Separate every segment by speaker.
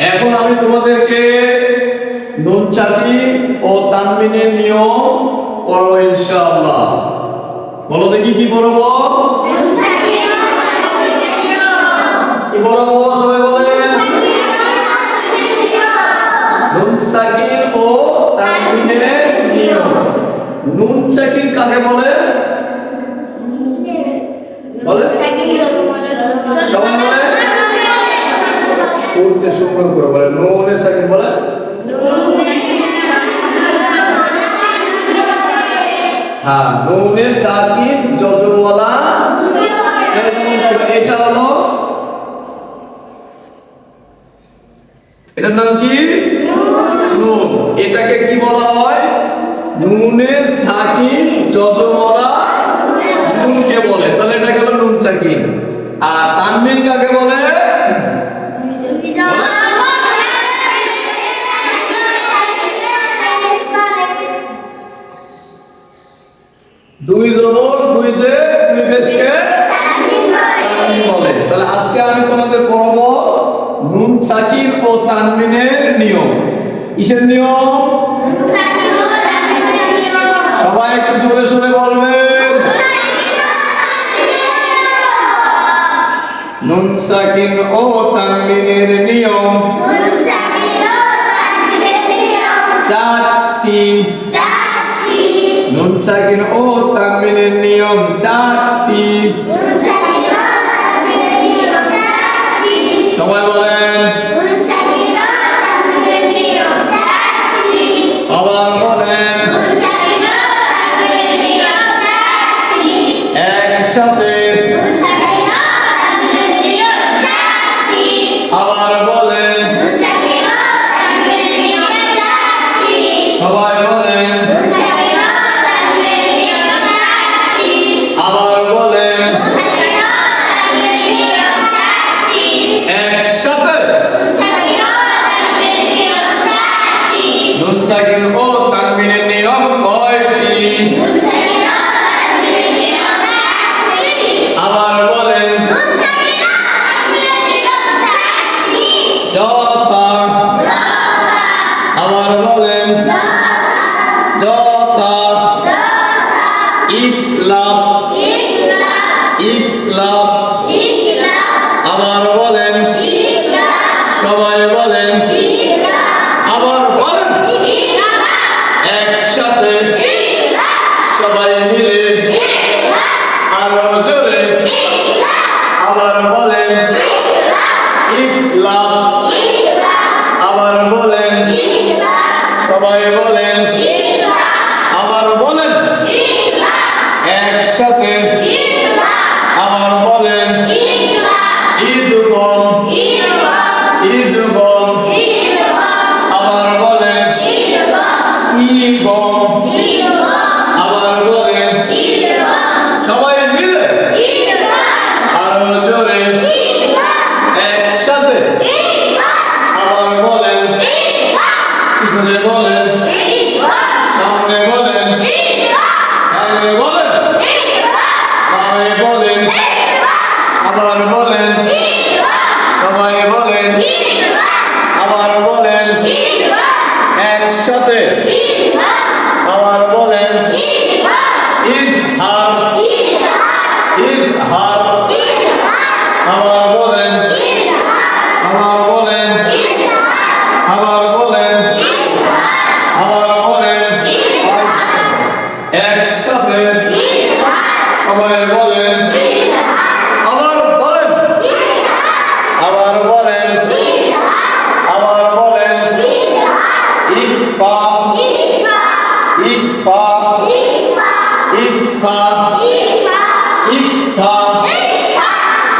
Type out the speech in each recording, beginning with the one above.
Speaker 1: এখন আমি তোমাদেরকে নুন চাপি ও তানমিনের নিয়ম পড়ব ইনশাআল্লাহ। বলো দেখি কি পড়ব? কি পড়ব সবাই বলে নুন সাকিন ও তানমিনের নিয়ম। নুন সাকিন কাকে বলে সবাই বলে শুনতে সুন্দর করে, বলে নুনে সাকিন বলে? হ্যাঁ হলো এটার নাম কি? নুন। এটাকে কি বলা হয়? নুনে সাকিন যজনওয়ালা নুনকে বলে। তাহলে এটা গেল নুন সাকিন আর তানবিন কাকে বলে? কিসের নিয়ম? সবাই একটু জোরে সোরে বলবেন। নুন সাকিন ও তানবিনের নিয়ম। চারটি। নুন সাকিন ও তানবিনের নিয়ম। সবাই заливали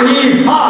Speaker 1: ইফা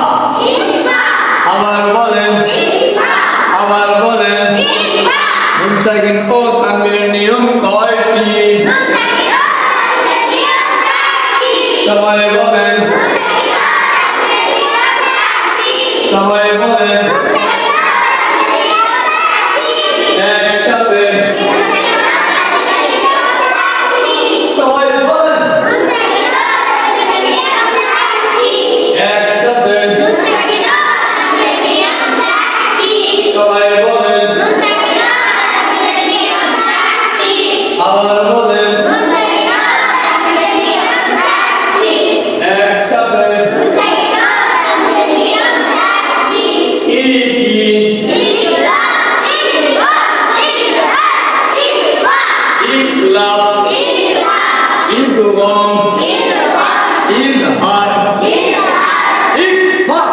Speaker 1: ইদগম ইজহার ইকফা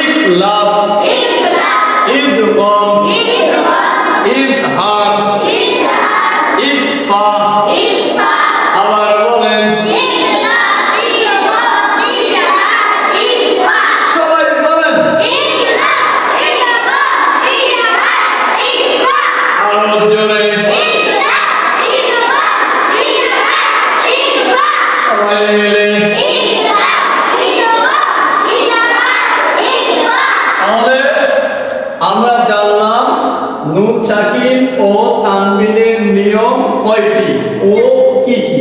Speaker 1: ইকলাব ইদগম ইজহার ইকফা আবার কয়টি ও কি কি?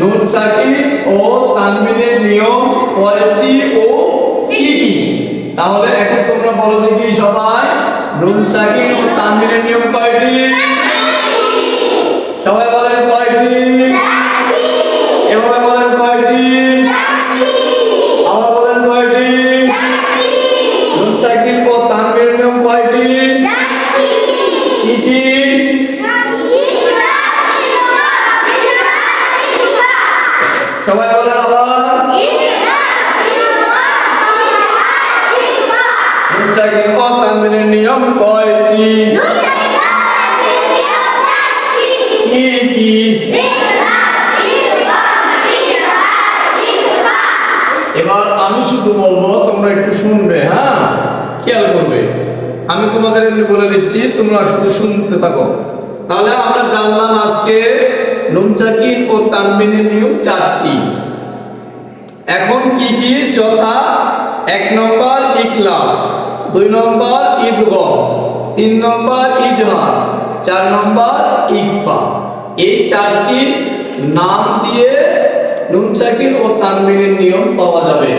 Speaker 1: নুন সাকিন ও তানবিনের নিয়ম কয়টি ও কি কি? তাহলে এখন তোমরা বলো দেখি সবাই। নুন সাকিন ও তানবিনের নিয়ম কয়টি? সবাই বলেন কয়টি? সাকিন নিয়ম কয়টি? এবার আমি শুধু বলব, তোমরা একটু শুনবে হ্যাঁ? খেয়াল করবে। আমি তোমাদের এমনি বলে দিচ্ছি, তোমরা শুধু শুনতে থাকো। তাহলে আমরা জানলাম আজকে নুনচাকিন ও তানবিনের নিয়ম চারটি। এখন কি কি? যথা, এক নম্বর ইকলাম দুই নম্বর ঈদগম তিন নম্বর ইজহার, চার নম্বর ইকফা। এই চারটি নাম দিয়ে নুনচাকির ও তানবিনের নিয়ম পাওয়া যাবে।